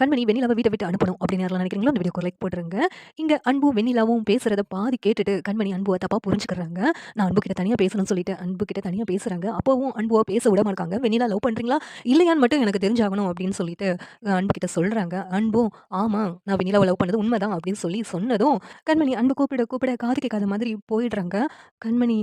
கண்மணி வெண்ணிலாவை வீட்டை விட்டு அனுப்பணும் அப்படின்னு யாரெல்லாம் நினைக்கிறீங்களோ அந்த வீடியோக்கு லைக் போட்டுருங்க. இங்கே அன்பும் வெண்ணிலாவும் பேசுகிறத பாதி கேட்டுட்டு கண்மணி அன்புவை தப்பாக புரிஞ்சுக்கிறாங்க. நான் அன்பு கிட்ட தனியாக பேசணும்னு சொல்லிட்டு அன்பு கிட்ட தனியாக பேசுகிறாங்க அப்போவும் அன்புவை பேச விட மாட்டாங்க வெண்ணிலா லவ் பண்ணுறீங்களா இல்லையான்னு மட்டும் எனக்கு தெரிஞ்சாகணும் அப்படின்னு சொல்லிட்டு அன்புக்கிட்ட அன்பு கிட்ட சொல்கிறாங்க அன்பும் ஆமாம் நான் வெண்ணிலாவை லவ் பண்ணது உண்மைதான் அப்படின்னு சொல்லி சொன்னதும் கண்மணி அன்பு கூப்பிட கூப்பிட காது கேட்காத மாதிரி போயிடுறாங்க. கண்மணி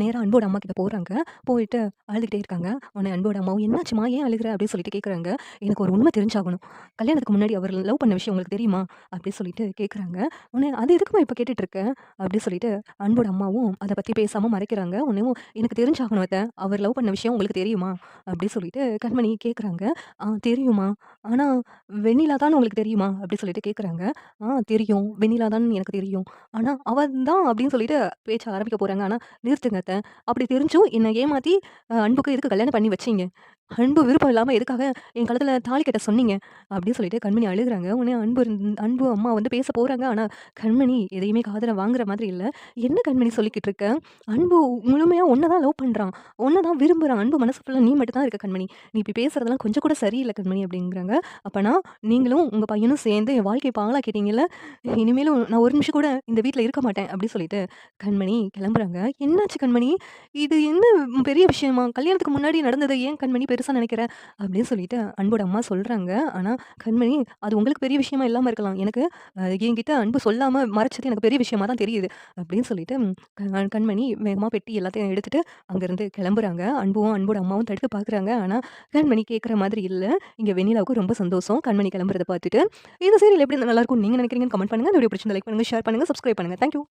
நேராக அன்போட அம்மா கிட்ட போகிறாங்க போயிட்டு அழுதுகிட்டே இருக்காங்க. உன்னை அன்போட அம்மாவும் என்னாச்சுமா ஏன் அழுகிற? அப்படின்னு சொல்லிட்டு கேட்குறாங்க எனக்கு ஒரு உண்மை தெரிஞ்சாகணும். கல்யாணம் கல்யாணத்துக்கு முன்னாடி அவர் லவ் பண்ண விஷயம் உங்களுக்கு தெரியுமா? அப்படி சொல்லிட்டு கேட்குறாங்க உன்னை அது எதுக்குமா இப்போ கேட்டுட்டு இருக்க அப்படி சொல்லிட்டு அன்போட அம்மாவும் அதை பற்றி பேசாமல் மறைக்கிறாங்க. உன்னையும் எனக்கு தெரிஞ்சாகணும் அத்தை. அவர் லவ் பண்ண விஷயம் உங்களுக்கு தெரியுமா? அப்படி சொல்லிட்டு கண்மணி கேட்குறாங்க ஆ தெரியுமா ஆனால் வெண்ணிலா தான் உங்களுக்கு தெரியுமா? அப்படி சொல்லிட்டு கேட்குறாங்க ஆ தெரியும். வெண்ணிலா தான் எனக்கு தெரியும். ஆனால் அவன் தான் அப்படின்னு சொல்லிட்டு பேச்ச ஆரம்பிக்க போகிறாங்க ஆனால் நிறுத்துங்க அத்தை. அப்படி தெரிஞ்சும் என்னை ஏமாற்றி அன்புக்கு இதுக்கு கல்யாணம் பண்ணி வச்சீங்க? அன்பு விருப்பம் இல்லாமல் எதுக்காக என் கழுத்தில் தாலி கட்ட சொன்னீங்க? அப்படின்னு சொல்லிட்டு கண்மணி அழுகுறாங்க. உடனே அன்பு அன்பு அம்மா வந்து பேச போகிறாங்க ஆனால் கண்மணி எதையுமே காதில் வாங்குற மாதிரி இல்லை. என்ன கண்மணி சொல்லிக்கிட்டு இருக்க? அன்பு முழுமையாக ஒன்று தான் லவ் பண்ணுறான் ஒன்று தான் விரும்புகிறான் அன்பு மனசு ஃபுல்லாக நீ மட்டும் தான் இருக்க கண்மணி. நீ இப்படி பேசுறதெல்லாம் கொஞ்சம் கூட சரியில்லை கண்மணி அப்படிங்கிறாங்க. அப்போனா நீங்களும் உங்கள் பையனும் சேர்ந்து என் வாழ்க்கையை பாழாக்கிட்டீங்கல்ல. இனிமேலும் நான் ஒரு நிமிஷம் கூட இந்த வீட்டில் இருக்க மாட்டேன் அப்படின்னு சொல்லிட்டு கண்மணி கிளம்புறாங்க. என்னாச்சு கண்மணி? இது என்ன பெரிய விஷயமா? கல்யாணத்துக்கு முன்னாடி நடந்ததை ஏன் கண்மணி பெருசாக நினைக்கிறேன் அப்படின்னு சொல்லிட்டு அன்போட அம்மா சொல்கிறாங்க ஆனால் கண்மணி அது உங்களுக்கு பெரிய விஷயமா இல்லாமல் இருக்கலாம். எனக்கு என்கிட்ட அன்பு சொல்லாமல் மறைச்சது எனக்கு பெரிய விஷயமா தான் தெரியுது அப்படின்னு சொல்லிட்டு க- கண்மணி வேகமாக பெட்டி எல்லாத்தையும் எடுத்துகிட்டு அங்கேருந்து கிளம்புறாங்க. அன்பும் அன்போட அம்மாவும் தடுத்து பார்க்குறாங்க ஆனால் கண்மணி கேட்குற மாதிரி இல்லை. இங்கே வெண்ணிலாவுக்கு ரொம்ப சந்தோஷம். கண்மணி கிளம்புறத பார்த்துட்டு இந்த சீரியல் எப்படி நல்லா இருக்கும்? நீங்கள் நினைக்கிறீங்கன்னு கமெண்ட் பண்ணுங்கள் இந்த வீடியோ பிடிச்சிருந்தா லைக் பண்ணுங்கள் ஷேர் பண்ணுங்கள் சப்ஸ்கிரைப் பண்ணுங்கள் தேங்க்யூ